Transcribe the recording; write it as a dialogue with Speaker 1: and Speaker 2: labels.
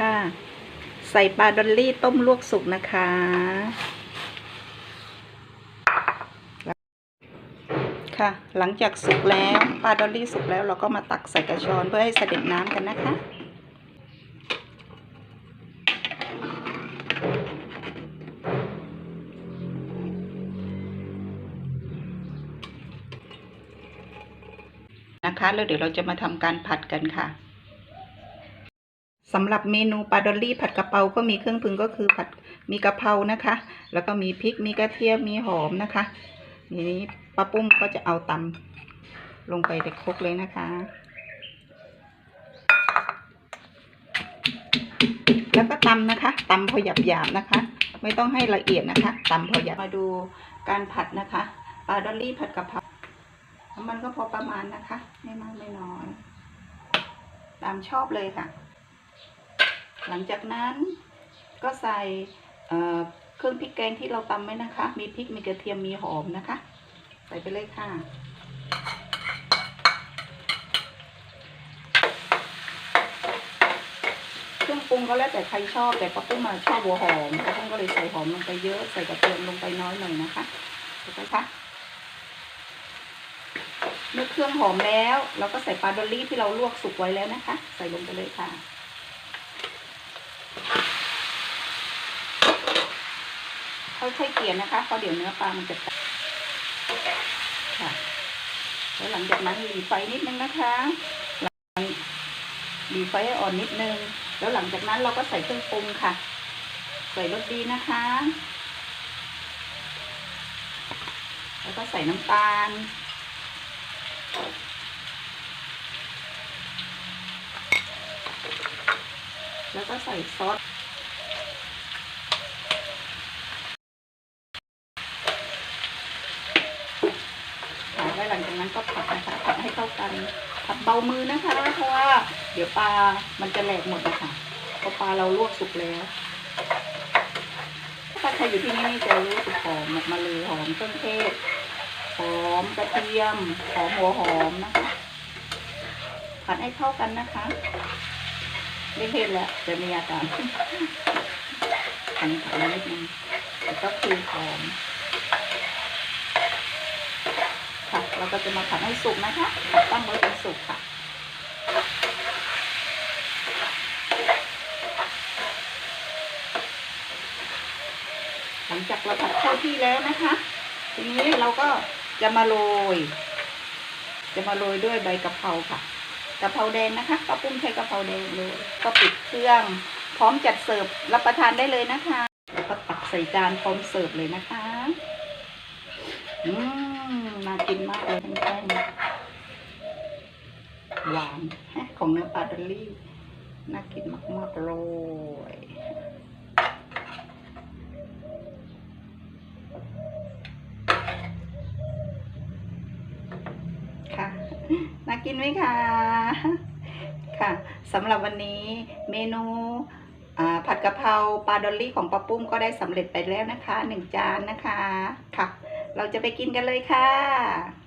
Speaker 1: ค่ะ ใส่ปลาดอลลี่ต้มลวกสุกนะคะ ค่ะ หลังจากสุกแล้วปลาดอลลี่สุกแล้วเราก็มาตักใส่กระชอนเพื่อให้เสด็จน้ำกันนะคะนะคะแล้วเดี๋ยวเราจะมาทำการผัดกันค่ะ สำหรับเมนูปลาดอลลี่ผัดกะเพราก็มีเครื่องปรุงก็คือผัดมีกะเพรานะคะ แล้วก็มีพริกมีกระเทียมมีหอมนะคะทีนี้ป้าปุ้มก็จะเอาตำลงไปในครกเลยนะคะ แล้วก็ตำนะคะตำพอหยาบๆนะคะ ไม่ต้องให้ละเอียดนะคะตำพอหยาบมาดูการผัดนะคะปลาดอลลี่ผัดกะเพราน้ำมันก็พอประมาณนะคะ ไม่มากไม่น้อย ตามชอบเลยค่ะ หลังจากนั้นก็ใส่เครื่องพริกแกงที่เราตำไว้นะคะ มีพริก มีกระเทียม มีหอมนะคะ ใส่ไปเลยค่ะ เครื่องปรุงก็แล้วแต่ใครชอบ แต่ป้าปุ้มมาชอบหัวหอมป้าปุ้มก็เลยใส่หอมลงไปเยอะ ใส่กระเทียมลงไปน้อยหน่อยนะคะถูกไหมคะเมื่อเครื่องหอมแล้ว เราก็ใส่ปลาดอลลี่ที่เราลวกสุกไว้แล้วนะคะ ใส่ลงไปเลยค่ะ ค่อยๆเกลี่ยนะคะเพราะเดี๋ยวเนื้อปลามันจะแตกค่ะแล้วหลังจากนั้นหลีไฟนิดนึงนะคะหลังหลีไฟให้อ่อนนิดนึง แล้วหลังจากนั้นเราก็ใส่เครื่องปรุงค่ะ ใส่รสดีนะคะ แล้วก็ใส่น้ำตาลแล้วก็ใส่ซอส แล้วหลังจากนั้นก็ผัดนะคะผัดให้เข้ากัน ผัดเบามือนะคะ เพราะว่าเดี๋ยวปลามันจะแหลกหมดนะคะเพราะปลาเราลวกสุกแล้ว ถ้าใครอยู่ที่นี่นี่จะรู้สึกหอมออกมาเลยหอมเครื่องเทศหอมกระเทียมหอมหัวหอมนะคะผัดให้เข้ากันนะคะไม่เผ็ดแล้วจะมีอาการขันขันนิดนึงแต่ก็คือหอม ค่ะ เราก็จะมาผัดให้สุกนะคะผัดตั้งไว้เป็นสุกค่ะ หลังจากเราผัดเข้าที่แล้วนะคะ ทีนี้เราก็จะมาโรย จะมาโรยด้วยใบกะเพราค่ะกะเพราแดงนะคะป้าปุ้มใช้กะเพราแดงเลยก็ปิดเครื่อง พร้อมจัดเสิร์ฟรับประทานได้เลยนะคะแล้วก็ตักใส่จานพร้อมเสิร์ฟเลยนะคะ อืม น่ากินมากเลยท่านๆหวานของเนื้อปลาดอลลี่ น่ากินมากๆเลยค่ะ น่ากินไหมคะ ค่ะสำหรับวันนี้เมนูผัดกะเพราปลาดอลลี่ของป้าปุ้มก็ได้สำเร็จไปแล้วนะคะหนึ่งจานนะคะค่ะ เราจะไปกินกันเลยค่ะ